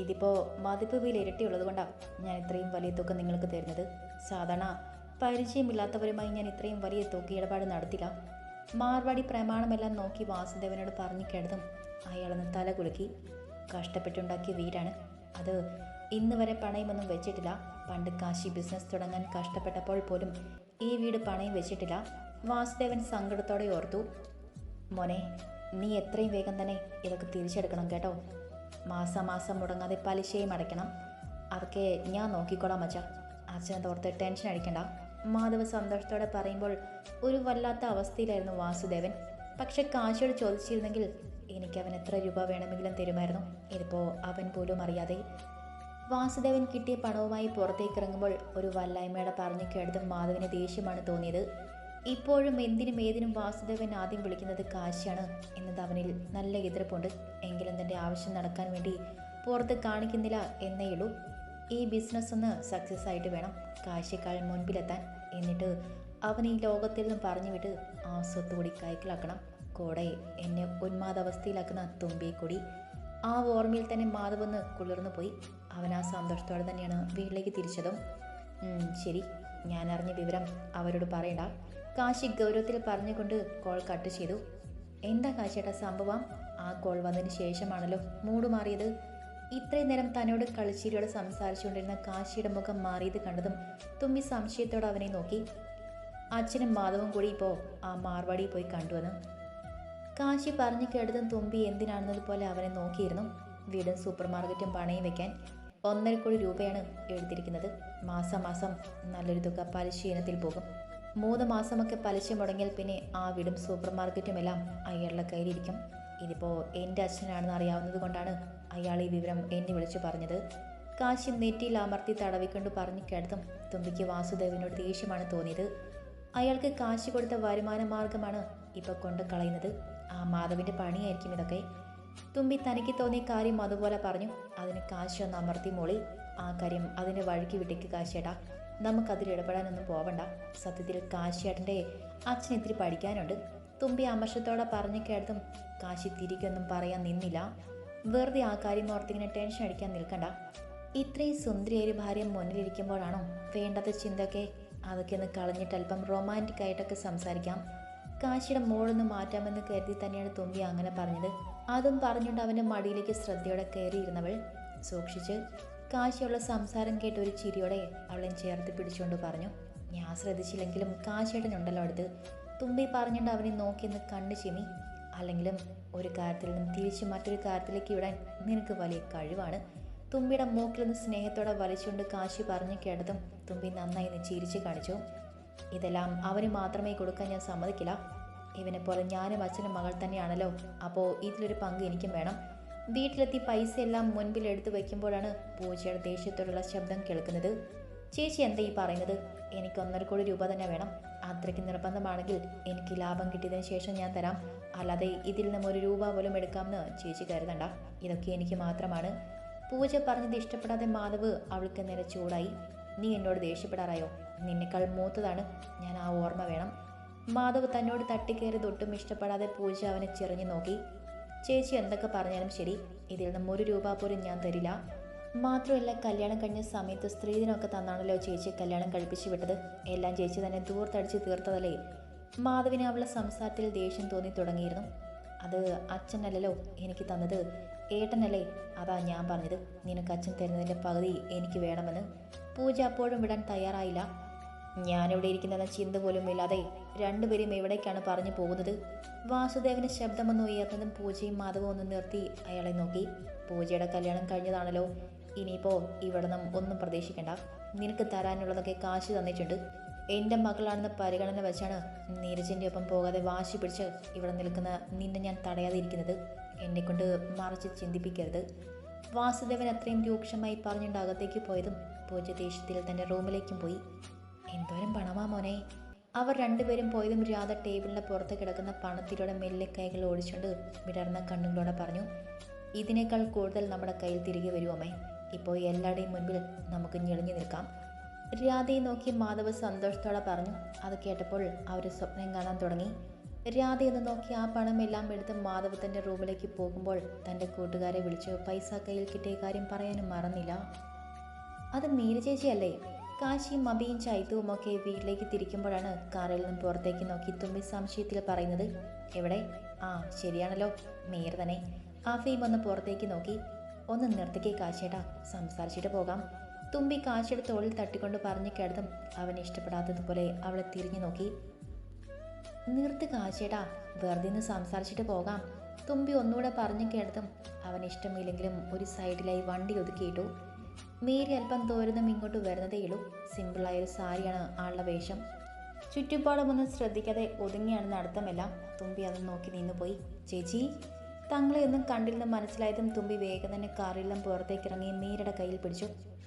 ഇതിപ്പോൾ മതിപ്പ് വില ഇരട്ടിയുള്ളത് കൊണ്ടാണ് ഞാൻ ഇത്രയും വലിയ തുക നിങ്ങൾക്ക് തരുന്നത്. സാധാരണ പരിചയമില്ലാത്തവരുമായി ഞാൻ ഇത്രയും വലിയ തുക ഇടപാട് നടത്തില്ല. മാർവാടി പ്രമാണമെല്ലാം നോക്കി വാസുദേവനോട് പറഞ്ഞു കേട്ടതും അയാളൊന്ന് തല കുലുക്കി. കഷ്ടപ്പെട്ടുണ്ടാക്കിയ വീടാണ്. അത് ഇന്ന് വരെ പണയമൊന്നും വെച്ചിട്ടില്ല. പണ്ട് കാശി ബിസിനസ് തുടങ്ങാൻ കഷ്ടപ്പെട്ടപ്പോൾ പോലും ഈ വീട് പണയം വെച്ചിട്ടില്ല. വാസുദേവൻ സങ്കടത്തോടെ ഓർത്തു. മോനെ നീ എത്രയും വേഗം തന്നെ ഇതൊക്കെ തിരിച്ചെടുക്കണം കേട്ടോ. മാസാമാസം മുടങ്ങാതെ പലിശയും അടയ്ക്കണം. അതൊക്കെ ഞാൻ നോക്കിക്കോളാം മച്ച അച്ഛനെ തോർത്ത് ടെൻഷൻ അടിക്കണ്ട. മാധവ് സന്തോഷത്തോടെ പറയുമ്പോൾ ഒരു വല്ലാത്ത അവസ്ഥയിലായിരുന്നു വാസുദേവൻ. പക്ഷെ കാശോട് ചോദിച്ചിരുന്നെങ്കിൽ എനിക്ക് അവൻ എത്ര രൂപ വേണമെങ്കിലും തരുമായിരുന്നു. ഇതിപ്പോൾ അവൻ പോലും അറിയാതെ. വാസുദേവൻ കിട്ടിയ പണവുമായി പുറത്തേക്ക് ഇറങ്ങുമ്പോൾ ഒരു വല്ലായ്മയുടെ പറഞ്ഞു കേട്ടതും മാധവിന് ദേഷ്യമാണ് തോന്നിയത്. ഇപ്പോഴും എന്തിനും ഏതിനും വാസുദേവൻ ആദ്യം വിളിക്കുന്നത് കാശിയാണ് എന്നത് അവനിൽ നല്ല എതിർപ്പുണ്ട്. എങ്കിലും തന്റെ ആവശ്യം നടക്കാൻ വേണ്ടി പുറത്ത് കാണിക്കുന്നില്ല എന്നേയുള്ളൂ ഈ ബിസിനസ് ഒന്ന് സക്സസ് ആയിട്ട് വേണം കാശിയേക്കാൾ മുൻപിലെത്താൻ എന്നിട്ട് അവൻ ഈ ലോകത്തിൽ നിന്നും പറഞ്ഞു വിട്ട് ആ സ്വത്ത് കൂടി കൈക്കലാക്കണം. കൂടെ എന്നെ ഉന്മാദാവസ്ഥയിലാക്കുന്ന തുമ്പിയെ കൂടി ആ ഓർമ്മയിൽ തന്നെ മാധവൊന്ന് കുളിർന്നു പോയി അവൻ ആ സന്തോഷത്തോടെ തന്നെയാണ് വീട്ടിലേക്ക് തിരിച്ചതും. ശരി ഞാൻ അറിഞ്ഞ വിവരം അവരോട് പറയണ്ട. കാശി ഗൗരവത്തിൽ പറഞ്ഞുകൊണ്ട് കോൾ കട്ട് ചെയ്തു. എന്താ കാശിയേട്ടാ സംഭവം? ആ കോൾ വന്നതിന് ശേഷമാണല്ലോ മൂട് മാറിയത്. ഇത്രയും നേരം തന്നോട് കളിച്ചിരിയോടെ സംസാരിച്ചുകൊണ്ടിരുന്ന കാശിയുടെ മുഖം മാറിയത് കണ്ടതും തുമ്പി സംശയത്തോടെ അവനെ നോക്കി. അച്ഛനും മാധവും കൂടി ഇപ്പോൾ ആ മാർവാടി പോയി കണ്ടുവന്ന്. കാശി പറഞ്ഞു കേട്ടതും തുമ്പി എന്തിനാണെന്നതുപോലെ അവനെ നോക്കിയിരുന്നു. വീടും സൂപ്പർ മാർക്കറ്റും പണയം വെക്കാൻ ഒന്നര കോടി രൂപയാണ് എഴുതിയിരിക്കുന്നത്. മാസം മാസം നല്ലൊരു തുക പലിശ ഇനത്തിൽ പോകും. മൂന്ന് മാസമൊക്കെ പലിശ മുടങ്ങിയാൽ പിന്നെ ആ വീടും സൂപ്പർ മാർക്കറ്റും എല്ലാം അയാളുടെ കയ്യിലിരിക്കും. ഇതിപ്പോൾ എന്റെ അച്ഛനാണെന്ന് അറിയാവുന്നത് കൊണ്ടാണ് അയാൾ ഈ വിവരം എന്നെ വിളിച്ചു പറഞ്ഞത്. കാശി നെറ്റിയിൽ അമർത്തി തടവിക്കൊണ്ട് പറഞ്ഞു കേട്ടതും തുമ്പിക്ക് വാസുദേവനോട് ദേഷ്യമാണ് തോന്നിയത്. അയാൾക്ക് കാശി കൊടുത്ത വരുമാന മാർഗമാണ് ഇപ്പോൾ കൊണ്ട് കളയുന്നത്. ആ മാധവിന്റെ പണിയായിരിക്കും ഇതൊക്കെ. തുമ്പി തനിക്ക് തോന്നിയ കാര്യം അതുപോലെ പറഞ്ഞു. അതിന് കാശ് ഒന്ന് അമർത്തി മോളി. ആ കാര്യം അതിന്റെ വഴിക്ക് വിട്ടേക്ക് കാശേട്ടാ. നമുക്കതിൽ ഇടപെടാനൊന്നും പോവണ്ട. സത്യത്തിൽ കാശിയേട്ടന്റെ അച്ഛൻ ഇത്തിരി പഠിക്കാനുണ്ട്. തുമ്പി അമർഷത്തോടെ പറഞ്ഞു കേട്ടതും കാശി തിരികൊന്നും പറയാൻ നിന്നില്ല. വെറുതെ ആ കാര്യം ഓർത്തിങ്ങനെ ടെൻഷൻ അടിക്കാൻ നിൽക്കണ്ട. ഇത്രയും സുന്ദരിയൊരു ഭാര്യ മുന്നിലിരിക്കുമ്പോഴാണോ വേണ്ടാത്ത ചിന്തയൊക്കെ? അതൊക്കെ ഒന്ന് കളഞ്ഞിട്ട് അല്പം റൊമാന്റിക് ആയിട്ടൊക്കെ സംസാരിക്കാം. കാശിയുടെ മോളൊന്ന് മാറ്റാമെന്ന് കരുതി തന്നെയാണ് തുമ്പി അങ്ങനെ പറഞ്ഞത്. അതും പറഞ്ഞുകൊണ്ട് അവന്റെ മടിയിലേക്ക് ശ്രദ്ധയോടെ കയറിയിരുന്നവൾ സൂക്ഷിച്ച് കാശിയുള്ള സംസാരം കേട്ട് ഒരു ചിരിയോടെ അവളെ ചേർത്ത് പിടിച്ചുകൊണ്ട് പറഞ്ഞു ഞാൻ ശ്രദ്ധിച്ചില്ലെങ്കിലും കാശിയേട്ടനുണ്ടല്ലോ അടുത്ത്. തുമ്പി പറഞ്ഞുകൊണ്ട് അവനെ നോക്കിയെന്ന് കണ്ണു ചെമി അല്ലെങ്കിലും ഒരു കാര്യത്തിൽ നിന്നും തിരിച്ച് മറ്റൊരു കാര്യത്തിലേക്ക് വിടാൻ നിനക്ക് വലിയ കഴിവാണ്. തുമ്പിയുടെ മൂക്കിൽ നിന്ന് സ്നേഹത്തോടെ വലിച്ചുകൊണ്ട് കാശി പറഞ്ഞു കേട്ടതും തുമ്പി നന്നായി നിന്ന് ചിരിച്ചു കാണിച്ചു. ഇതെല്ലാം അവന് മാത്രമേ കൊടുക്കാൻ ഞാൻ സമ്മതിക്കില്ല. ഇവനെ ഞാനും അച്ഛനും മകൾ തന്നെയാണല്ലോ. അപ്പോൾ ഇതിലൊരു പങ്ക് എനിക്കും വേണം. വീട്ടിലെത്തി പൈസ എല്ലാം മുൻപിൽ എടുത്തു വയ്ക്കുമ്പോഴാണ് പൂജയുടെ ദേഷ്യത്തോടുള്ള ശബ്ദം കേൾക്കുന്നത്. ചേച്ചി എന്താ ഈ പറയുന്നത്? എനിക്ക് ഒന്നര കോടി രൂപ തന്നെ വേണം. അത്രയ്ക്ക് നിർബന്ധമാണെങ്കിൽ എനിക്ക് ലാഭം കിട്ടിയതിന് ശേഷം ഞാൻ തരാം. അല്ലാതെ ഇതിൽ നിന്നും ഒരു രൂപ പോലും എടുക്കാമെന്ന് ചേച്ചി കരുതണ്ട. ഇതൊക്കെ എനിക്ക് മാത്രമാണ്. പൂജ പറഞ്ഞത് ഇഷ്ടപ്പെടാതെ മാധവ് അവൾക്ക് നേരെ ചൂടായി. നീ എന്നോട് ദേഷ്യപ്പെടാറായോ? നിന്നെക്കാൾ മൂത്തതാണ്. ഞാൻ ആ ഓർമ്മ വേണം. മാധവ് തന്നോട് തട്ടിക്കയറിയത് ഒട്ടും ഇഷ്ടപ്പെടാതെ പൂജ അവനെ ചെറിഞ്ഞു നോക്കി. ചേച്ചി എന്തൊക്കെ പറഞ്ഞാലും ശരി. ഇതിൽ നിന്നും ഒരു രൂപ പോലും ഞാൻ തരില്ല. മാത്രമല്ല കല്യാണം കഴിഞ്ഞ സമയത്ത് സ്ത്രീധനമൊക്കെ തന്നാണല്ലോ ചേച്ചി കല്യാണം കഴിപ്പിച്ചു വിട്ടത്. എല്ലാം ചേച്ചി തന്നെ ദൂർത്തടിച്ച് തീർത്തതല്ലേ. മാധവിന് അവളെ സംസാരത്തിൽ ദേഷ്യം തോന്നി തുടങ്ങിയിരുന്നു. അത് അച്ഛനല്ലല്ലോ എനിക്ക് തന്നത്. ഏട്ടനല്ലേ അതാ ഞാൻ പറഞ്ഞത്. നിനക്ക് അച്ഛൻ തരുന്നതിന്റെ പകുതി എനിക്ക് വേണമെന്ന്. പൂജ അപ്പോഴും വിടാൻ തയ്യാറായില്ല. ഞാനിവിടെ ഇരിക്കുന്നെന്ന ചിന്ത പോലും ഇല്ലാതെ രണ്ടുപേരും എവിടേക്കാണ് പറഞ്ഞു പോകുന്നത്? വാസുദേവന് ശബ്ദമൊന്ന് ഉയർന്നതും പൂജയും മാധവും ഒന്ന് നിർത്തി അയാളെ നോക്കി. പൂജയുടെ കല്യാണം കഴിഞ്ഞതാണല്ലോ. ഇനിയിപ്പോ ഇവിടെ നിന്നും ഒന്നും പ്രതീക്ഷിക്കണ്ട. നിനക്ക് തരാനുള്ളതൊക്കെ കാശ് തന്നിട്ടുണ്ട്. എന്റെ മകളാണെന്ന പരിഗണന വെച്ചാണ് നീരജിന്റെ ഒപ്പം പോകാതെ വാശി പിടിച്ച് ഇവിടെ നിൽക്കുന്ന നിന്നെ ഞാൻ തടയാതിരിക്കുന്നത്. എന്നെ കൊണ്ട് മറിച്ച് ചിന്തിപ്പിക്കരുത്. വാസുദേവൻ അത്രയും രൂക്ഷമായി പറഞ്ഞുകൊണ്ട് അകത്തേക്ക് പോയതും പൂജ ദേഷ്യത്തിൽ തന്റെ റൂമിലേക്കും പോയി. എന്തോരം പണമാ മോനെ? അവർ രണ്ടുപേരും പോയതും രാധ ടേബിളിന്റെ പുറത്ത് കിടക്കുന്ന പണത്തിലൂടെ മെല്ലെ കൈകൾ ഓടിച്ചുകൊണ്ട് വിടർന്ന കണ്ണുകളോടെ പറഞ്ഞു ഇതിനേക്കാൾ കൂടുതൽ നമ്മുടെ കയ്യിൽ തിരികെ വരുമേ ഇപ്പോൾ എല്ലാവരുടെയും മുൻപിൽ നമുക്ക് ഞെളിഞ്ഞു നിൽക്കാം. രാധയെ നോക്കി മാധവ് സന്തോഷത്തോടെ പറഞ്ഞു. അത് കേട്ടപ്പോൾ അവർ സ്വപ്നം കാണാൻ തുടങ്ങി. രാധയൊന്ന് നോക്കി ആ പണമെല്ലാം എടുത്ത് മാധവ് തന്റെ റൂമിലേക്ക് പോകുമ്പോൾ തന്റെ കൂട്ടുകാരെ വിളിച്ച് പൈസ കയ്യിൽ കിട്ടിയ കാര്യം പറയാനും മറന്നില്ല. അത് മീര ചേച്ചിയല്ലേ? കാശിയും മബിയും ചൈത്തുവും ഒക്കെ വീട്ടിലേക്ക് തിരിക്കുമ്പോഴാണ് കാറിൽ നിന്ന് പുറത്തേക്ക് നോക്കി തുമ്പി സംശയത്തിൽ പറയുന്നത് എവിടെ? ആ ശരിയാണല്ലോ മേയർ തന്നെ. ആഫയും ഒന്ന് പുറത്തേക്ക് നോക്കി ഒന്ന് നിർത്തിക്കേ കാശേട്ടാ സംസാരിച്ചിട്ട് പോകാം. തുമ്പി കാശിയുടെ തോളിൽ തട്ടിക്കൊണ്ട് പറഞ്ഞു കിടന്നും അവൻ ഇഷ്ടപ്പെടാത്തതുപോലെ അവളെ തിരിഞ്ഞു നോക്കി. നിർത്ത് കാശേട്ടാ വെറുതെ നിന്ന് സംസാരിച്ചിട്ട് പോകാം. തുമ്പി ഒന്നുകൂടെ പറഞ്ഞു കേട്ടതും അവൻ ഇഷ്ടമില്ലെങ്കിലും ഒരു സൈഡിലായി വണ്ടി ഒതുക്കിയിട്ടു. മേരി അല്പം തോരുന്നും ഇങ്ങോട്ട് വരുന്നതേയുള്ളൂ സിമ്പിളായ ഒരു സാരിയാണ് ആളുടെ വേഷം. ചുറ്റുപാടുമൊന്നും ശ്രദ്ധിക്കാതെ ഒതുങ്ങിയാണ് നടത്തമെല്ലാം തുമ്പി അത് നോക്കി നിന്നുപോയി. ചേച്ചി തങ്ങളെ ഒന്നും കണ്ടില്ലെന്ന് മനസ്സിലായതും തുമ്പി വേഗം തന്നെ കാറിലും നിന്നും പുറത്തേക്ക് ഇറങ്ങി മീരയുടെ കയ്യിൽ പിടിച്ചു.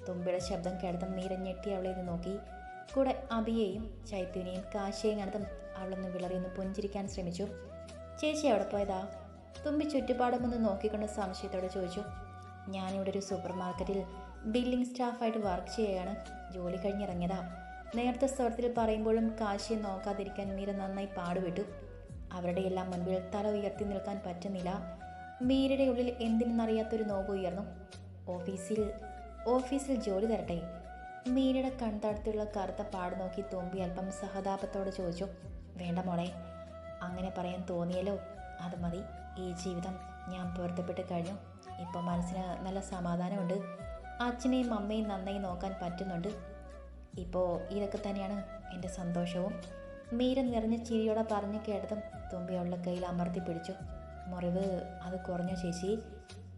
തുമ്പിയുടെ ശബ്ദം കേട്ടതും മീര ഞെട്ടി അവളെ ഒന്ന് നോക്കി. കൂടെ അബിയെയും ചൈത്യനെയും കാശിയെയും കണ്ടതും അവളൊന്ന് വിളറിയൊന്ന് പുഞ്ചിരിക്കാൻ ശ്രമിച്ചു. ചേച്ചി അവിടെ പോയതാ? തുമ്പി ചുറ്റുപാടുമൊന്ന് നോക്കിക്കൊണ്ട് സംശയത്തോടെ ചോദിച്ചു. ഞാനിവിടെ ഒരു സൂപ്പർ മാർക്കറ്റിൽ ബില്ലിംഗ് സ്റ്റാഫായിട്ട് വർക്ക് ചെയ്യുകയാണ്. ജോലി കഴിഞ്ഞിറങ്ങിയതാ. നേരത്തെ സ്വരത്തിൽ പറയുമ്പോഴും കാശിയെ നോക്കാതിരിക്കാൻ മീര നന്നായി പാടുവിട്ടു അവരുടെ എല്ലാം മുൻപിൽ തല ഉയർത്തി നിൽക്കാൻ പറ്റുന്നില്ല. മീരയുടെ ഉള്ളിൽ എന്തിനെന്നറിയാത്തൊരു നോവ് ഉയർന്നു. ഓഫീസിൽ ഓഫീസിൽ ജോലി തരട്ടെ. മീരയുടെ കൺതടുത്തുള്ള കറുത്ത പാട് നോക്കി തുമ്പി അല്പം സഹതാപത്തോട് ചോദിച്ചു വേണ്ട മോളെ അങ്ങനെ പറയാൻ തോന്നിയല്ലോ. അത് മതി. ഈ ജീവിതം ഞാൻ പൊരുത്തപ്പെട്ട് കഴിഞ്ഞു. ഇപ്പം മനസ്സിന് നല്ല സമാധാനമുണ്ട്. അച്ഛനെയും അമ്മയും നന്നായി നോക്കാൻ പറ്റുന്നുണ്ട്. ഇപ്പോൾ ഇതൊക്കെ തന്നെയാണ് എന്റെ സന്തോഷവും. മീര നിറഞ്ഞ ചിരിയോടെ പറഞ്ഞു കേട്ടതും തുമ്പി അവളുടെ കയ്യിൽ അമർത്തി പിടിച്ചു. മുറിവ് അത് കുറഞ്ഞ ചേച്ചി.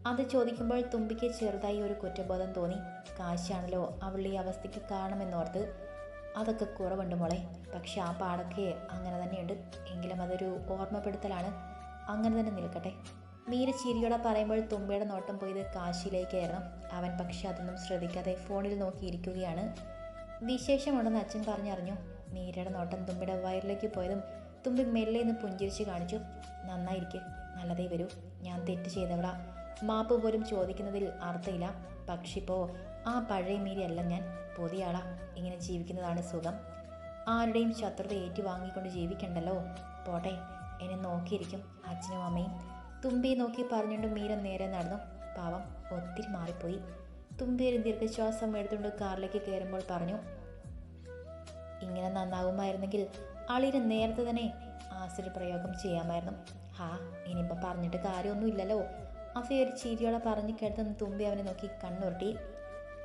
അത് ചോദിക്കുമ്പോൾ തുമ്പിക്ക് ചെറുതായി ഒരു കുറ്റബോധം തോന്നി. കാശാണല്ലോ അവളുടെ ഈ അവസ്ഥയ്ക്ക് കാരണമെന്നോർത്ത്. അതൊക്കെ കുറവുണ്ട് മോളെ. പക്ഷെ ആ പാടൊക്കെ അങ്ങനെ തന്നെയുണ്ട്. എങ്കിലും അതൊരു ഓർമ്മപ്പെടുത്തലാണ്. അങ്ങനെ തന്നെ നിൽക്കട്ടെ. മീര ചിരിയോടെ പറയുമ്പോൾ തുമ്പയുടെ നോട്ടം പോയത് കാശിയിലേക്കായിരുന്നു. അവൻ പക്ഷെ അതൊന്നും ശ്രദ്ധിക്കാതെ ഫോണിൽ നോക്കിയിരിക്കുകയാണ്. വിശേഷമുണ്ടെന്ന് അച്ഛൻ പറഞ്ഞറിഞ്ഞു. മീരയുടെ നോട്ടം തുമ്പിയുടെ വയറിലേക്ക് പോയതും തുമ്പി മെല്ലെ നിന്ന് പുഞ്ചിരിച്ച് കാണിച്ചു. നന്നായിരിക്കും നല്ലതേ വരൂ. ഞാൻ തെറ്റ് ചെയ്തവളാ. മാപ്പ് പോലും ചോദിക്കുന്നതിൽ അർത്ഥമില്ല. പക്ഷിപ്പോൾ ആ പഴയ മീരയല്ല ഞാൻ. പുതിയ ഇങ്ങനെ ജീവിക്കുന്നതാണ് സുഖം. ആരുടെയും ശത്രുത ഏറ്റുവാങ്ങിക്കൊണ്ട് ജീവിക്കണ്ടല്ലോ. പോട്ടെ എന്നെ നോക്കിയിരിക്കും അച്ഛനും അമ്മയും. തുമ്പിയെ നോക്കി പറഞ്ഞുകൊണ്ട് മീര നേരെ നടന്നു. പാവം ഒത്തിരി മാറിപ്പോയി. തുമ്പി ഒരു ദീർഘശ്വാസം എടുത്തുകൊണ്ട് കാറിലേക്ക് കയറുമ്പോൾ പറഞ്ഞു ഇങ്ങനെ നന്നാകുമായിരുന്നെങ്കിൽ അളിര് നേരത്തെ തന്നെ ആസിഡ് പ്രയോഗം ചെയ്യാമായിരുന്നു. ഹാ ഇനിയിപ്പോൾ പറഞ്ഞിട്ട് കാര്യമൊന്നുമില്ലല്ലോ അഫി ഒരു ചിരിയോടെ പറഞ്ഞു കേട്ടതെന്ന് തുമ്പി അവനെ നോക്കി കണ്ണുരുട്ടി.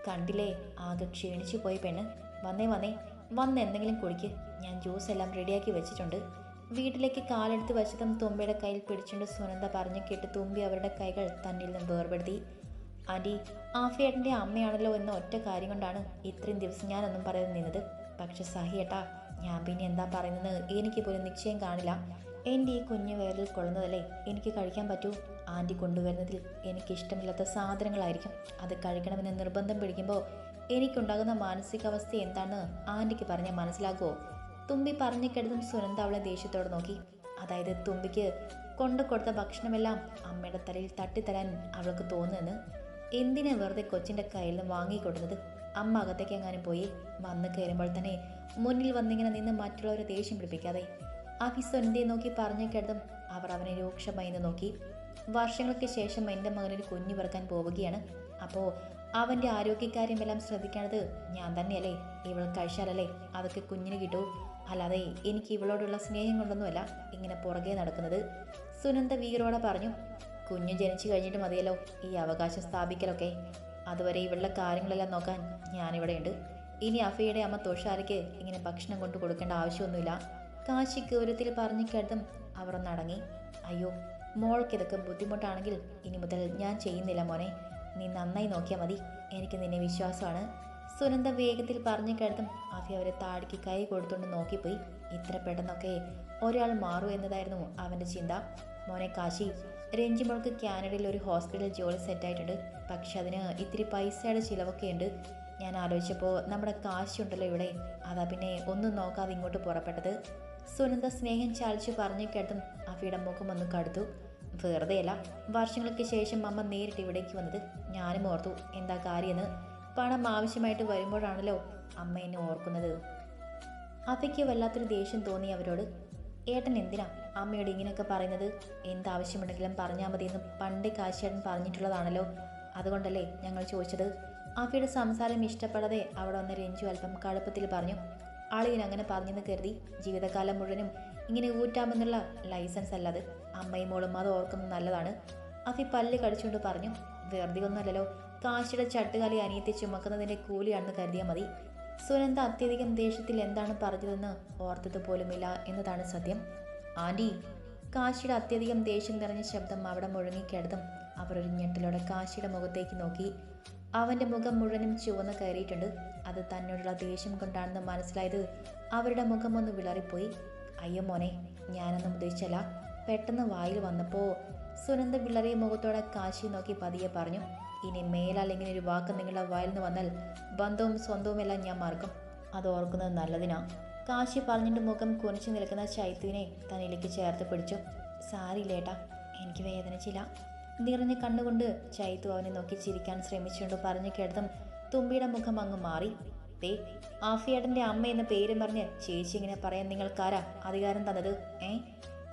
കണ്ടില്ലേ ആകെ ക്ഷീണിച്ചു പോയി പെണ്ണ്. വന്നേ വന്നേ. വന്ന് എന്തെങ്കിലും കുടിക്ക്. ഞാൻ ജ്യൂസ് എല്ലാം റെഡിയാക്കി വെച്ചിട്ടുണ്ട്. വീട്ടിലേക്ക് കാലെടുത്ത് വശത്തും തുമ്പിയുടെ കയ്യിൽ പിടിച്ചുകൊണ്ട് സുനന്ദ പറഞ്ഞു കേട്ട് തുമ്പി അവരുടെ കൈകൾ തന്നിൽ നിന്ന് വേർപെടുത്തി. ആന്റി ആഫിയേട്ടന്റെ അമ്മയാണല്ലോ എന്ന ഒറ്റ കാര്യം കൊണ്ടാണ് ഇത്രയും ദിവസം ഞാനൊന്നും പറയാതെ നിന്നത്. പക്ഷെ സഹിയേട്ടാ ഞാൻ പിന്നെ എന്താ പറയുന്നത് എനിക്ക് പോലും നിശ്ചയം കാണില്ല. എന്റെ ഈ കുഞ്ഞു വേറിൽ കൊള്ളുന്നതല്ലേ എനിക്ക് കഴിക്കാൻ പറ്റൂ? ആന്റി കൊണ്ടുവരുന്നതിൽ എനിക്കിഷ്ടമില്ലാത്ത സാധനങ്ങളായിരിക്കും. അത് കഴിക്കണമെന്ന് നിർബന്ധം പിടിക്കുമ്പോൾ എനിക്കുണ്ടാകുന്ന മാനസികാവസ്ഥ എന്താണെന്ന് ആന്റിക്ക് പറഞ്ഞാൽ മനസ്സിലാകുമോ തുമ്പി പറഞ്ഞു കിടന്നും സുനന്ദ അവളെ ദേഷ്യത്തോടെ നോക്കി. അതായത് തുമ്പിക്ക് കൊണ്ടു കൊടുത്ത ഭക്ഷണമെല്ലാം അമ്മയുടെ തലയിൽ തട്ടിത്തരാൻ അവൾക്ക് തോന്നുന്നു. എന്തിനാ വെറുതെ കൊച്ചിന്റെ കയ്യിൽ നിന്ന് വാങ്ങിക്കൊടുത്തത്? അമ്മ അകത്തേക്ക് എങ്ങാനും പോയി വന്ന് കയറുമ്പോൾ തന്നെ മുന്നിൽ വന്നിങ്ങനെ നിന്ന് മറ്റുള്ളവരെ ദേഷ്യം പിടിപ്പിക്കാതെ അഭി സുനന്ദയെ നോക്കി പറഞ്ഞു കിടന്നും അവർ അവനെ രൂക്ഷമായി നോക്കി. വർഷങ്ങൾക്ക് ശേഷം എന്റെ മകനൊരു കുഞ്ഞു പിറക്കാൻ പോവുകയാണ്. അപ്പോൾ അവന്റെ ആരോഗ്യകാര്യമെല്ലാം ശ്രദ്ധിക്കേണ്ടത് ഞാൻ തന്നെയല്ലേ? ഇവൾ കഴിച്ചാലല്ലേ അതൊക്കെ കുഞ്ഞിന് കിട്ടൂ? അല്ലാതെ എനിക്ക് ഇവളോടുള്ള സ്നേഹം കൊണ്ടൊന്നുമല്ല ഇങ്ങനെ പുറകെ നടക്കുന്നത്. സുനന്ദ വീരോടെ പറഞ്ഞു കുഞ്ഞു ജനിച്ചു കഴിഞ്ഞിട്ട് മതിയല്ലോ ഈ അവകാശം സ്ഥാപിക്കലൊക്കെ. അതുവരെ ഇവളുടെ കാര്യങ്ങളെല്ലാം നോക്കാൻ ഞാനിവിടെയുണ്ട്. ഇനി അഫയുടെ അമ്മ തുഷാരയ്ക്ക് ഇങ്ങനെ ഭക്ഷണം കൊണ്ടു കൊടുക്കേണ്ട ആവശ്യമൊന്നുമില്ല. കാശി ഗൗരവത്തിൽ പറഞ്ഞു കേട്ടതും അവർ ഒന്നടങ്ങി അയ്യോ മോൾക്ക് ഇതൊക്കെ ബുദ്ധിമുട്ടാണെങ്കിൽ ഇനി മുതൽ ഞാൻ ചെയ്യുന്നില്ല മോനെ. നീ നന്നായി നോക്കിയാൽ മതി. എനിക്ക് നിന്നെ വിശ്വാസമാണ്. സുനന്ദ വേഗത്തിൽ പറഞ്ഞു കേട്ടതും അഫി അവരെ താടിക്ക് കൈ കൊടുത്തുകൊണ്ട് നോക്കിപ്പോയി. ഇത്ര പെട്ടെന്നൊക്കെ ഒരാൾ മാറൂ എന്നതായിരുന്നു അവന്റെ ചിന്ത. മോനെ കാശി രഞ്ജിമോൾക്ക് കാനഡയിൽ ഒരു ഹോസ്പിറ്റലിൽ ജോലി സെറ്റായിട്ടുണ്ട് പക്ഷെ അതിന് ഇത്തിരി പൈസയുടെ ചിലവൊക്കെ ഉണ്ട്. ഞാൻ ആലോചിച്ചപ്പോൾ നമ്മുടെ കാശി ഉണ്ടല്ലോ ഇവിടെ. അതാ പിന്നെ ഒന്നും നോക്കാതെ ഇങ്ങോട്ട് പുറപ്പെട്ടത്. സുനന്ദ സ്നേഹം ചാലിച്ച് പറഞ്ഞു കേട്ടതും അഫിയുടെ മുഖം ഒന്ന് കടുത്തു. വെറുതെയല്ല വർഷങ്ങൾക്ക് ശേഷം അമ്മ നേരിട്ട് ഇവിടേക്ക് വന്നത്. ഞാനും ഓർത്തു എന്താ കാര്യമെന്ന്. പണം ആവശ്യമായിട്ട് വരുമ്പോഴാണല്ലോ അമ്മ എന്നെ ഓർക്കുന്നത്. അവയ്ക്ക് വല്ലാത്തൊരു ദേഷ്യം തോന്നി അവരോട്. ഏട്ടൻ എന്തിനാ അമ്മയോട് ഇങ്ങനെയൊക്കെ പറയുന്നത്? എന്താവശ്യമുണ്ടെങ്കിലും പറഞ്ഞാൽ മതിയെന്ന് പണ്ടേ കാശിയേട്ടൻ പറഞ്ഞിട്ടുള്ളതാണല്ലോ. അതുകൊണ്ടല്ലേ ഞങ്ങൾ ചോദിച്ചത്. അഫിയുടെ സംസാരം ഇഷ്ടപ്പെടാതെ അവിടെ വന്ന രഞ്ജു അല്പം കടുപ്പത്തിൽ പറഞ്ഞു ആളിയൻ അങ്ങനെ പറഞ്ഞെന്ന് കരുതി ജീവിതകാലം മുഴുവനും ഇങ്ങനെ ഊറ്റാമെന്നുള്ള ലൈസൻസ് അല്ലാതെ അമ്മയും മോളും അത് ഓർക്കുന്നത് നല്ലതാണ്. അഫി പല്ല് കടിച്ചുകൊണ്ട് പറഞ്ഞു വെറുതെ ഒന്നുമല്ലല്ലോ. കാശിയുടെ ചട്ടുകാലി അനിയത്തെ ചുമക്കുന്നതിന്റെ കൂലിയാണെന്ന് കരുതിയാൽ മതി. സുനന്ദ അത്യധികം ദേഷ്യത്തിൽ എന്താണ് പറഞ്ഞതെന്ന് ഓർത്തത് പോലുമില്ല എന്നതാണ് സത്യം. ആന്റി കാശിയുടെ അത്യധികം ദേഷ്യം നിറഞ്ഞ ശബ്ദം അവിടെ മുഴങ്ങിക്കിടത്തും അവർ ഒരു ഞെട്ടലോടെ കാശിയുടെ മുഖത്തേക്ക് നോക്കി. അവന്റെ മുഖം മുഴുവനും ചുവന്ന് കയറിയിട്ടുണ്ട്. അത് തന്നോടുള്ള ദേഷ്യം കൊണ്ടാണെന്ന് മനസ്സിലായത് അവരുടെ മുഖം ഒന്ന് വിളറിപ്പോയി. അയ്യോ മോനെ ഞാനൊന്നും ഉദ്ദേശിച്ചല്ല. പെട്ടെന്ന് വായിൽ വന്നപ്പോൾ സുനന്ദ വിളറിയ മുഖത്തോടെ കാശി നോക്കി പതിയെ പറഞ്ഞു. ഇനി മേലാൽ ഇങ്ങനെ ഒരു വാക്ക് നിങ്ങളുടെ വായിൽ നിന്ന് വന്നാൽ ബന്ധവും സ്വന്തവും എല്ലാം ഞാൻ മറക്കും. അത് ഓർക്കുന്നത് നല്ലതിനാ. കാശി പറഞ്ഞിട്ട് മുഖം കുനിച്ചു നിൽക്കുന്ന ചൈത്തുവിനെ തന്നിലേക്ക് ചേർത്ത് പിടിച്ചു. സാരില്ലേട്ടാ എനിക്ക് വേദനിച്ചില്ല. നിറഞ്ഞ കണ്ണുകൊണ്ട് ചൈത്തു അവനെ നോക്കി ചിരിക്കാൻ ശ്രമിച്ചുകൊണ്ട് പറഞ്ഞു കേട്ടതും തുമ്പിയുടെ മുഖം അങ്ങ് മാറി. ദേ ആഫിയേട്ടന്റെ അമ്മ എന്ന പേരും പറഞ്ഞ് ചേച്ചി ഇങ്ങനെ പറയാൻ നിങ്ങൾക്കാരാ അധികാരം തന്നത് ഏ?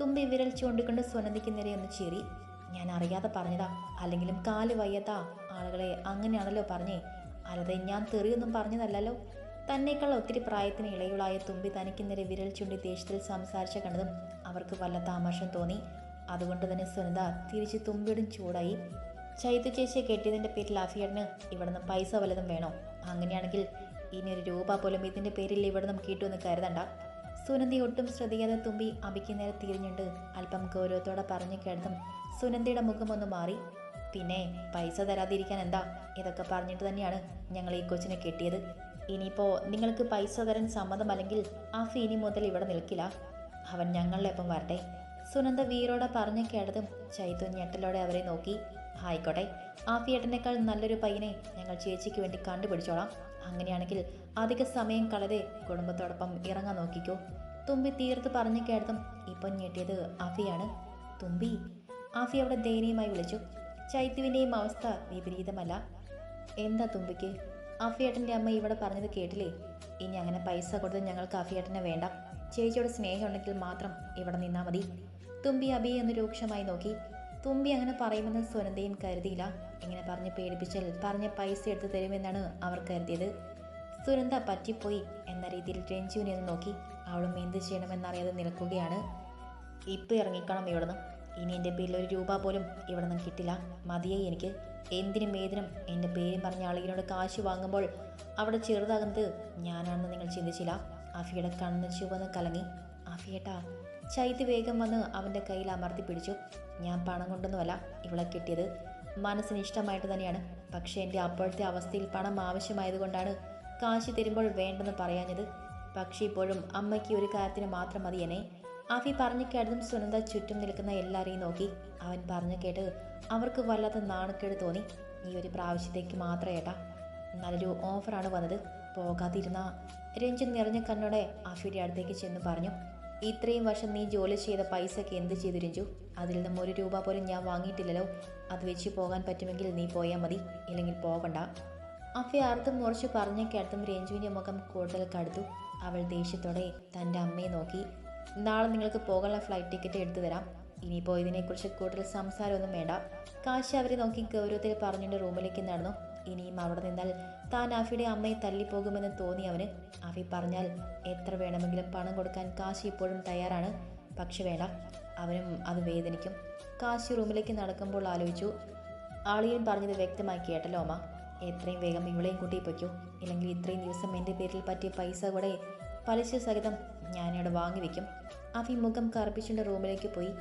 തുമ്പി വിരൽ ചൂണ്ടിക്കൊണ്ട് സ്വനന്ദിക്കുന്നേരെ നേരെ ഒന്ന് ചീറി. ഞാൻ അറിയാതെ പറഞ്ഞതാ. അല്ലെങ്കിലും കാൽ വയ്യാത്ത ആളുകളെ അങ്ങനെയാണല്ലോ പറഞ്ഞേ. അല്ലാതെ ഞാൻ തെറിയൊന്നും പറഞ്ഞതല്ലല്ലോ. തന്നേക്കാൾ ഒത്തിരി പ്രായത്തിന് ഇളയുളായ തുമ്പി തനിക്ക് നേരെ വിരൽ ചൂണ്ടി ദേഷ്യത്തിൽ സംസാരിച്ച കണ്ടതും അവർക്ക് വല്ല താമസം തോന്നി. അതുകൊണ്ട് തന്നെ സുനിത തിരിച്ച് തുമ്പിടും ചൂടായി. ചൈത്തു ചേച്ചിയെ കെട്ടിയതിന്റെ പേരിൽ അഫിയറിന് ഇവിടുന്ന് പൈസ വല്ലതും വേണോ? അങ്ങനെയാണെങ്കിൽ ഇനി ഒരു രൂപ പോലും ഇതിന്റെ പേരിൽ ഇവിടുന്ന് കിട്ടുമെന്ന് കരുതണ്ട. സുനന്ദി ഒട്ടും ശ്രദ്ധിക്കാതെ തുമ്പി അബിക്ക് നേരെ തിരിഞ്ഞുണ്ട്. അല്പം ഗൗരവത്തോടെ പറഞ്ഞു കേട്ടതും സുനന്ദിയുടെ മുഖം ഒന്ന് മാറി. പിന്നെ പൈസ തരാതിരിക്കാൻ എന്താ? ഇതൊക്കെ പറഞ്ഞിട്ട് തന്നെയാണ് ഞങ്ങൾ ഈ കൊച്ചിനെ കെട്ടിയത്. ഇനിയിപ്പോൾ നിങ്ങൾക്ക് പൈസ തരാൻ സമ്മതമല്ലെങ്കിൽ ആ ഇനി മുതൽ ഇവിടെ നിൽക്കില്ല. അവൻ ഞങ്ങളുടെ ഒപ്പം വരട്ടെ. സുനന്ദ വീരോടെ പറഞ്ഞു കേട്ടതും ചൈത്തു ഞെട്ടലോടെ അവരെ നോക്കി. ആയിക്കോട്ടെ ആഫിയേട്ടനേക്കാൾ നല്ലൊരു പയ്യനെ ഞങ്ങൾ ചേച്ചിക്ക് വേണ്ടി കണ്ടുപിടിച്ചോളാം. അങ്ങനെയാണെങ്കിൽ അധിക സമയം കളരെ കുടുംബത്തോടൊപ്പം ഇറങ്ങാൻ നോക്കിക്കോ. തുമ്പി തീർത്ത് പറഞ്ഞു കേട്ടതും ഇപ്പം ഞെട്ടിയത് ആഫിയാണ്. തുമ്പി ആഫി അവിടെ ദയനീയമായി വിളിച്ചു. ചൈത്തുവിന്റെയും അവസ്ഥ വിപരീതമല്ല. എന്താ തുമ്പിക്ക്? ആഫിയേട്ടന്റെ അമ്മ ഇവിടെ പറഞ്ഞത് കേട്ടില്ലേ? ഇനി അങ്ങനെ പൈസ കൊടുത്ത് ഞങ്ങൾക്ക് ആഫിയേട്ടനെ വേണ്ട. ചേച്ചിയോട് സ്നേഹമുണ്ടെങ്കിൽ മാത്രം ഇവിടെ നിന്നാൽ മതി. തുമ്പി അബി എന്ന് രൂക്ഷമായി നോക്കി. തുമ്പി അങ്ങനെ പറയുമെന്ന് സ്വനന്തയും കരുതിയില്ല. ഇങ്ങനെ പറഞ്ഞ് പേടിപ്പിച്ചാൽ പറഞ്ഞ പൈസ എടുത്തു തരുമെന്നാണ് അവർ കരുതിയത്. സുനന്ദ പറ്റിപ്പോയി എന്ന രീതിയിൽ രഞ്ജുവിനെ ഒന്ന് നോക്കി. അവളും എന്ത് ചെയ്യണമെന്നറിയാതെ നിൽക്കുകയാണ്. ഇപ്പം ഇറങ്ങിക്കണം ഇവിടുന്ന്. ഇനി എന്റെ പേരിൽ ഒരു രൂപ പോലും ഇവിടെ നിന്ന് കിട്ടില്ല. മതിയായി എനിക്ക്. എന്തിനും ഏതിനും എന്റെ പേരും പറഞ്ഞ ആളുകളോട് കാശ് വാങ്ങുമ്പോൾ അവിടെ ചെറുതാകുന്നത് ഞാനാണെന്ന് നിങ്ങൾ ചിന്തിച്ചില്ല? അഫിയുടെ കണ്ണ് ചുവന്ന് കലങ്ങി. അഫിയേട്ടാ ചൈത് വേഗം വന്ന് അവന്റെ കയ്യിൽ അമർത്തി പിടിച്ചു. ഞാൻ പണം കൊണ്ടൊന്നുമല്ല ഇവളെ കിട്ടിയത്. മനസ്സിന് ഇഷ്ടമായിട്ട് തന്നെയാണ്. പക്ഷേ എന്റെ അപ്പോഴത്തെ അവസ്ഥയിൽ പണം ആവശ്യമായതുകൊണ്ടാണ് കാശ് തരുമ്പോൾ വേണ്ടെന്ന് പറയാഞ്ഞത്. പക്ഷേ ഇപ്പോഴും അമ്മയ്ക്ക് ഒരു കാര്യത്തിന് മാത്രം മതി എന്നെ. ആഫി പറഞ്ഞു കേട്ടതും സുനന്ദ ചുറ്റും നിൽക്കുന്ന എല്ലാവരെയും നോക്കി. അവൻ പറഞ്ഞു കേട്ട് അവർക്ക് വല്ലാത്ത നാണക്കേട് തോന്നി. ഈ ഒരു പ്രാവശ്യത്തേക്ക് മാത്രം ഏട്ടാ. നല്ലൊരു ഓഫറാണ് വന്നത്. പോകാതിരുന്ന. രഞ്ജൻ നിറഞ്ഞ കണ്ണോടെ ആഫിയുടെ അടുത്തേക്ക് ചെന്ന് പറഞ്ഞു ഇത്രയും വർഷം നീ ജോലി ചെയ്ത പൈസയ്ക്ക് എന്ത് ചെയ്തു രഞ്ജു? അതിൽ നിന്നും ഒരു രൂപ പോലും ഞാൻ വാങ്ങിയിട്ടില്ലല്ലോ. അത് വെച്ച് പോകാൻ പറ്റുമെങ്കിൽ നീ പോയാൽ മതി. ഇല്ലെങ്കിൽ പോകണ്ട. അഫി അർത്ഥം മുറിച്ച് പറഞ്ഞ കേട്ടതും രഞ്ജുവിന്റെ മുഖം കൂടുതൽ കടുത്തു. അവൾ ദേഷ്യത്തോടെ തന്റെ അമ്മയെ നോക്കി നാളെ നിങ്ങൾക്ക് പോകാനുള്ള ഫ്ലൈറ്റ് ടിക്കറ്റ് എടുത്തു തരാം. ഇനിയിപ്പോൾ ഇതിനെക്കുറിച്ച് കൂടുതൽ സംസാരമൊന്നും വേണ്ട. കാശി അവരെ നോക്കി ഗൗരവത്തിൽ പറഞ്ഞുകൊണ്ട് റൂമിലേക്ക് നടന്നു. ഇനിയും അവിടെ നിന്നാൽ താൻ അഫിയുടെ അമ്മയെ തല്ലിപ്പോകുമെന്ന് തോന്നി അവന്. അഫി പറഞ്ഞാൽ എത്ര വേണമെങ്കിലും പണം കൊടുക്കാൻ കാശി ഇപ്പോഴും തയ്യാറാണ്. പക്ഷെ വേണ്ട അവനും അത് വേദനിക്കും. കാശി റൂമിലേക്ക് നടക്കുമ്പോൾ ആലോചിച്ചു. ആളിയൻ പറഞ്ഞത് വ്യക്തമായി കേട്ടല്ലോ അമ്മ. എത്രയും വേഗം ഇവളെയും കൂട്ടി പൊയ്ക്കൂ ഇല്ലെങ്കിൽ ഇത്രയും ദിവസം എന്റെ പേരിൽ പറ്റിയ പൈസ കൂടെ പലിശ സഹിതം ഞാനിവിടെ വാങ്ങി വെക്കും. അഫി മുഖം റൂമിലേക്ക് പോയി.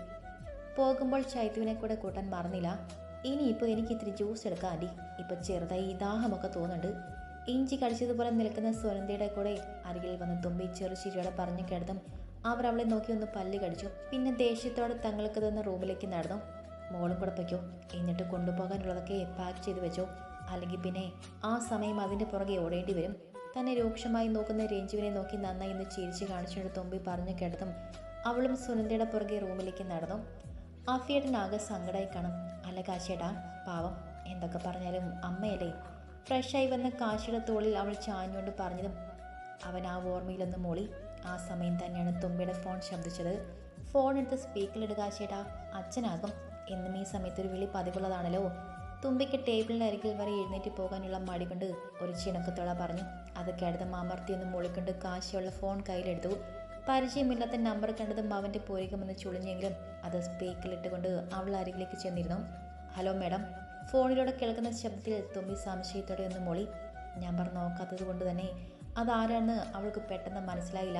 പോകുമ്പോൾ ചൈത്യുവിനെ കൂടെ കൂട്ടാൻ മറന്നില്ല. ഇനിയിപ്പോൾ എനിക്ക് ഇത്തിരി ജ്യൂസ് എടുക്കാം ആന്റി. ഇപ്പോൾ ചെറുതായി ദാഹമൊക്കെ തോന്നുന്നുണ്ട്. ഇഞ്ചി കടിച്ചതുപോലെ നിൽക്കുന്ന സുനന്ദയുടെ കൂടെ അരികിൽ വന്ന് തുമ്പി ചെറു ചിരിയോടെ പറഞ്ഞു കിടന്നും അവർ അവളെ നോക്കി ഒന്ന് പല്ല് കടിച്ചു. പിന്നെ ദേഷ്യത്തോടെ തങ്ങൾക്ക് തന്ന റൂമിലേക്ക് നടന്നു. മോളും കൂടെ പൊയ്ക്കോ. എന്നിട്ട് കൊണ്ടുപോകാനുള്ളതൊക്കെ പാക്ക് ചെയ്ത് വെച്ചോ. അല്ലെങ്കിൽ പിന്നെ ആ സമയം അതിന്റെ പുറകെ ഓടേണ്ടി വരും. തന്നെ രൂക്ഷമായി നോക്കുന്ന രഞ്ജുവിനെ നോക്കി നന്നായി ഒന്ന് ചിരിച്ച് കാണിച്ചുകൊണ്ട് തുമ്പി പറഞ്ഞു കേട്ടതും അവളും സുനന്ദയുടെ പുറകെ റൂമിലേക്ക് നടന്നു. ആഫിയേട്ടനാകെ സങ്കടമായി കാണും. അല്ല കാശിയേട്ടാ പാവം എന്തൊക്കെ പറഞ്ഞാലും അമ്മയല്ലേ. ഫ്രഷായി വന്ന കാശിയുടെ തോളിൽ അവൾ ചാഞ്ഞുകൊണ്ട് പറഞ്ഞതും അവൻ ആ ഓർമ്മയിലൊന്ന് മൂളി. ആ സമയം തന്നെയാണ് തുമ്പിയുടെ ഫോൺ ശബ്ദിച്ചത്. ഫോൺ എടുത്ത് സ്പീക്കറിലിടുക ചേട്ടാ അച്ഛനാകും. എന്നും ഈ സമയത്ത് ഒരു വിളി പതിവുള്ളതാണല്ലോ. തുമ്പിക്ക് ടേബിളിന് അരികിൽ വരെ എഴുന്നേറ്റ് പോകാനുള്ള മടി കൊണ്ട് ഒരു ചിണക്കത്തോള പറഞ്ഞു. അത് മാമർത്തി ഒന്ന് മുളിക്കൊണ്ട് കാശിയുള്ള ഫോൺ കയ്യിലെടുത്തു. പരിചയമില്ലാത്ത നമ്പർ കണ്ടതും അവന്റെ പൂരികമെന്ന് ചുളിഞ്ഞെങ്കിലും അത് സ്പീക്കറിലിട്ടുകൊണ്ട് അവൾ അരികിലേക്ക് ചെന്നിരുന്നു. Hello madam. ഫോണിലൂടെ കേൾക്കുന്ന ശബ്ദത്തിൽ തുമ്പി സംശയത്തോടെ ഒന്ന് മൊളി. നമ്പർ നോക്കാത്തത് കൊണ്ട് തന്നെ അതാരാണെന്ന് അവൾക്ക് പെട്ടെന്ന് മനസ്സിലായില്ല.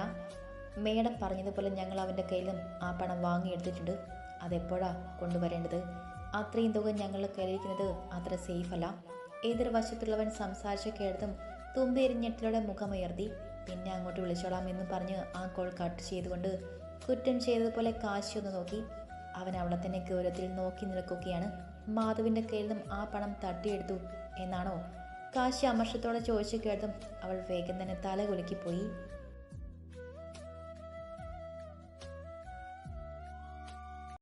മേഡം പറഞ്ഞതുപോലെ ഞങ്ങൾ അവന്റെ കയ്യിലും ആ പണം വാങ്ങിയെടുത്തിട്ടുണ്ട്. അതെപ്പോഴാണ് കൊണ്ടുവരേണ്ടത്? അത്രയും തുക ഞങ്ങളുടെ കയ്യിലിരിക്കുന്നത് അത്ര സേഫ് അല്ല. എതിർവശത്തുള്ളവൻ സംസാരിച്ച കേട്ടതും തുമ്പേരിഞ്ഞെട്ടിലൂടെ മുഖമുയർത്തി പിന്നെ അങ്ങോട്ട് വിളിച്ചോളാം എന്ന് പറഞ്ഞ് ആ കോൾ കട്ട് ചെയ്തുകൊണ്ട് കുറ്റം ചെയ്തതുപോലെ കാശി ഒന്ന് നോക്കി. അവൻ അവിടെ തന്നെ ഗൗരവത്തിൽ നോക്കി നിൽക്കുകയാണ്. മാധുവിന്റെ കയ്യിൽ നിന്നും ആ പണം തട്ടിയെടുത്തു എന്നാണോ? കാശി അമർഷത്തോടെ ചോദിച്ചു കേട്ടതും അവൾ വേഗം തന്നെ തല കുലുക്കിപ്പോയി